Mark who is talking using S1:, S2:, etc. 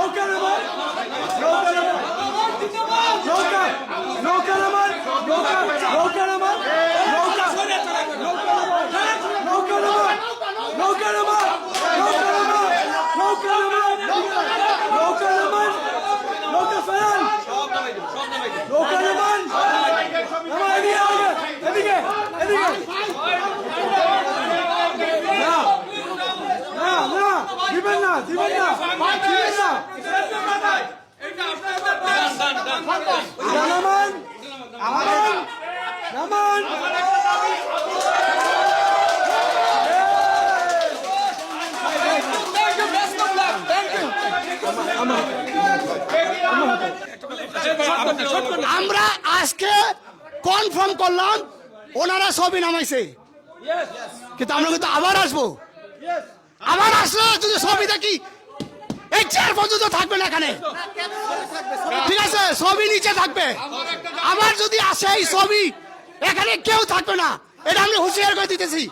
S1: নৌকা নামান নৌকা নামান নৌকা নৌকা নামান নৌকা নৌকা নামান নৌকা নৌকা নামান নৌকা নামান নৌকা নামান নৌকা দিবেন না
S2: আমরা আজকে কনফার্ম করলাম, ওনারা সবই নামাইছে। কিন্তু আমরা কিন্তু আবার আসব। আবার আসলে যদি সবই দেখি, এই চেয়ার পর্যন্ত থাকবে না এখানে। ঠিক আছে সবই নিচে থাকবে। আবার যদি আসে এই ছবি, এখানে কেউ থাকবে না। এটা আমি হুঁশিয়ার করে দিতেছি।